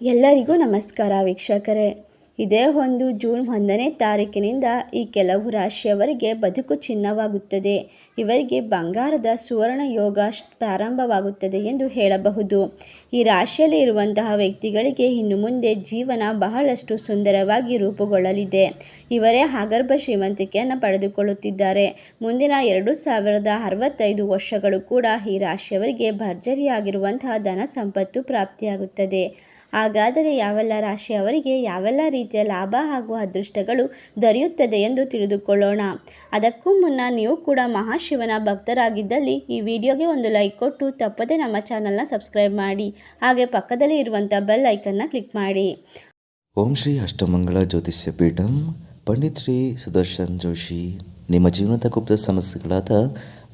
ಎಲ್ಲರಿಗೂ ನಮಸ್ಕಾರ ವೀಕ್ಷಕರೇ. ಇದೇ ಒಂದು ಜೂನ್ ಒಂದನೇ ತಾರೀಕಿನಿಂದ ಈ ಕೆಲವು ರಾಶಿಯವರಿಗೆ ಬದುಕು ಚಿನ್ನವಾಗುತ್ತದೆ. ಇವರಿಗೆ ಬಂಗಾರದ ಸುವರ್ಣ ಯೋಗ ಪ್ರಾರಂಭವಾಗುತ್ತದೆ ಎಂದು ಹೇಳಬಹುದು. ಈ ರಾಶಿಯಲ್ಲಿ ಇರುವಂತಹ ವ್ಯಕ್ತಿಗಳಿಗೆ ಇನ್ನು ಮುಂದೆ ಜೀವನ ಬಹಳಷ್ಟು ಸುಂದರವಾಗಿ ರೂಪುಗೊಳ್ಳಲಿದೆ. ಇವರೇ ಆಗರ್ಭ ಶ್ರೀಮಂತಿಕೆಯನ್ನು ಪಡೆದುಕೊಳ್ಳುತ್ತಿದ್ದಾರೆ. ಮುಂದಿನ ಎರಡು ಸಾವಿರದ ಅರವತ್ತೈದು ವರ್ಷಗಳು ಕೂಡ ಈ ರಾಶಿಯವರಿಗೆ ಭರ್ಜರಿಯಾಗಿರುವಂತಹ ಧನ ಸಂಪತ್ತು ಪ್ರಾಪ್ತಿಯಾಗುತ್ತದೆ. ಹಾಗಾದರೆ ಯಾವೆಲ್ಲ ರಾಶಿಯವರಿಗೆ ಯಾವೆಲ್ಲ ರೀತಿಯ ಲಾಭ ಹಾಗೂ ಅದೃಷ್ಟಗಳು ದೊರೆಯುತ್ತದೆ ಎಂದು ತಿಳಿದುಕೊಳ್ಳೋಣ. ಅದಕ್ಕೂ ಮುನ್ನ ನೀವು ಕೂಡ ಮಹಾಶಿವನ ಭಕ್ತರಾಗಿದ್ದಲ್ಲಿ ಈ ವಿಡಿಯೋಗೆ ಒಂದು ಲೈಕ್ ಕೊಟ್ಟು ತಪ್ಪದೆ ನಮ್ಮ ಚಾನಲ್ನ ಸಬ್ಸ್ಕ್ರೈಬ್ ಮಾಡಿ. ಹಾಗೆ ಪಕ್ಕದಲ್ಲಿ ಇರುವಂಥ ಬೆಲ್ ಐಕನ್ನ ಕ್ಲಿಕ್ ಮಾಡಿ. ಓಂ ಶ್ರೀ ಅಷ್ಟಮಂಗಳ ಜ್ಯೋತಿಷ್ಯ ಪೀಠಂ, ಪಂಡಿತ್ ಶ್ರೀ ಸುದರ್ಶನ್ ಜೋಶಿ. ನಿಮ್ಮ ಜೀವನದ ಗುಪ್ತ ಸಮಸ್ಯೆಗಳಾದ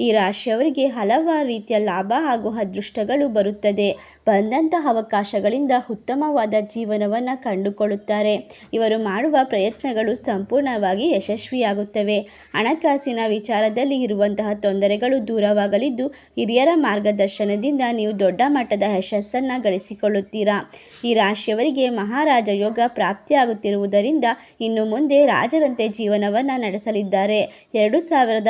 ಈ ರಾಶಿಯವರಿಗೆ ಹಲವಾರು ರೀತಿಯ ಲಾಭ ಹಾಗೂ ಅದೃಷ್ಟಗಳು ಬರುತ್ತದೆ. ಬಂದಂತಹ ಅವಕಾಶಗಳಿಂದ ಉತ್ತಮವಾದ ಜೀವನವನ್ನು ಕಂಡುಕೊಳ್ಳುತ್ತಾರೆ. ಇವರು ಮಾಡುವ ಪ್ರಯತ್ನಗಳು ಸಂಪೂರ್ಣವಾಗಿ ಯಶಸ್ವಿಯಾಗುತ್ತವೆ. ಹಣಕಾಸಿನ ವಿಚಾರದಲ್ಲಿ ಇರುವಂತಹ ತೊಂದರೆಗಳು ದೂರವಾಗಲಿದ್ದು, ಹಿರಿಯರ ಮಾರ್ಗದರ್ಶನದಿಂದ ನೀವು ದೊಡ್ಡ ಮಟ್ಟದ ಯಶಸ್ಸನ್ನು ಗಳಿಸಿಕೊಳ್ಳುತ್ತೀರಾ? ಈ ರಾಶಿಯವರಿಗೆ ಮಹಾರಾಜ ಯೋಗ ಪ್ರಾಪ್ತಿಯಾಗುತ್ತಿರುವುದರಿಂದ ಇನ್ನು ಮುಂದೆ ರಾಜರಂತೆ ಜೀವನವನ್ನು ನಡೆಸಲಿದ್ದಾರೆ. ಎರಡು ಸಾವಿರದ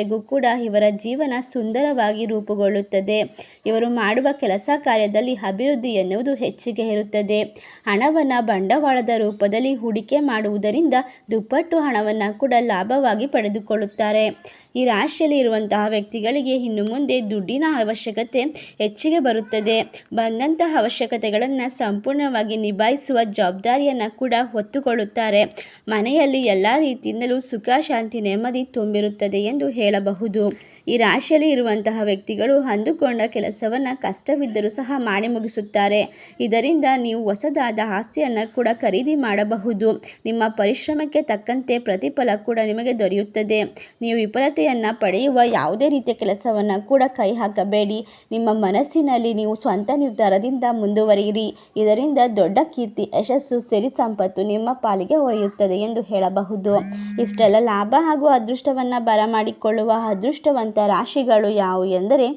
ಅರವತ್ತೈದರವರೆಗೂ ಕೂಡ ಇವರ ಜೀವನ ಸುಂದರವಾಗಿ ರೂಪುಗೊಳ್ಳುತ್ತದೆ. ಇವರು ಮಾಡುವ ಕೆಲಸ ಕಾರ್ಯದಲ್ಲಿ ಅಭಿವೃದ್ಧಿ ಎನ್ನುವುದು ಹೆಚ್ಚಿಗೆ ಇರುತ್ತದೆ. ಹಣವನ್ನು ಬಂಡವಾಳದ ರೂಪದಲ್ಲಿ ಹೂಡಿಕೆ ಮಾಡುವುದರಿಂದ ದುಪ್ಪಟ್ಟು ಹಣವನ್ನು ಕೂಡ ಲಾಭವಾಗಿ ಪಡೆದುಕೊಳ್ಳುತ್ತಾರೆ. ಈ ರಾಶಿಯಲ್ಲಿ ಇರುವಂತಹ ವ್ಯಕ್ತಿಗಳಿಗೆ ಇನ್ನು ಮುಂದೆ ದುಡ್ಡಿನ ಅವಶ್ಯಕತೆ ಹೆಚ್ಚಿಗೆ ಬರುತ್ತದೆ. ಬಂದಂತಹ ಅವಶ್ಯಕತೆಗಳನ್ನು ಸಂಪೂರ್ಣವಾಗಿ ನಿಭಾಯಿಸುವ ಜವಾಬ್ದಾರಿಯನ್ನು ಕೂಡ ಹೊತ್ತುಕೊಳ್ಳುತ್ತಾರೆ. ಮನೆಯಲ್ಲಿ ಎಲ್ಲ ರೀತಿಯಿಂದಲೂ ಸುಖ, ಶಾಂತಿ, ನೆಮ್ಮದಿ ತುಂಬಿರುತ್ತದೆ ಎಂದು ಹೇಳಬಹುದು. ಈ ರಾಶಿಯಲ್ಲಿ ಇರುವಂತಹ ವ್ಯಕ್ತಿಗಳು ಅಂದುಕೊಂಡ ಕೆಲಸವನ್ನು ಕಷ್ಟವಿದ್ದರೂ ಸಹ ಮಾಡಿ ಮುಗಿಸುತ್ತಾರೆ. ಇದರಿಂದ ನೀವು ಹೊಸದಾದ ಆಸ್ತಿಯನ್ನು ಕೂಡ ಖರೀದಿ ಮಾಡಬಹುದು. ನಿಮ್ಮ ಪರಿಶ್ರಮಕ್ಕೆ ತಕ್ಕಂತೆ ಪ್ರತಿಫಲ ಕೂಡ ನಿಮಗೆ ದೊರೆಯುತ್ತದೆ. ನೀವು ವಿಫಲತೆಯನ್ನು ಪಡೆಯುವ ಯಾವುದೇ ರೀತಿಯ ಕೆಲಸವನ್ನು ಕೂಡ ಕೈ ಹಾಕಬೇಡಿ. ನಿಮ್ಮ ಮನಸ್ಸಿನಲ್ಲಿ ನೀವು ಸ್ವಂತ ನಿರ್ಧಾರದಿಂದ ಮುಂದುವರಿಯಿರಿ. ಇದರಿಂದ ದೊಡ್ಡ ಕೀರ್ತಿ, ಯಶಸ್ಸು, ಸಿರಿ ಸಂಪತ್ತು ನಿಮ್ಮ ಪಾಲಿಗೆ ಒಯ್ಯುತ್ತದೆ ಎಂದು ಹೇಳಬಹುದು. ಇಷ್ಟೆಲ್ಲ ಲಾಭ ಹಾಗೂ ಅದೃಷ್ಟವನ್ನು ಬರಮಾಡಿಕೊಳ್ಳುವ ಅದೃಷ್ಟವಂತ ರಾಶಿಗಳು ಯಾವುವು ಎಂದರೆ,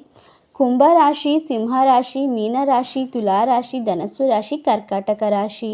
ಕುಂಭರಾಶಿ, ಸಿಂಹರಾಶಿ, ಮೀನರಾಶಿ, ತುಲಾರಾಶಿ, ಧನಸ್ಸು ರಾಶಿ, ಕರ್ಕಾಟಕ ರಾಶಿ.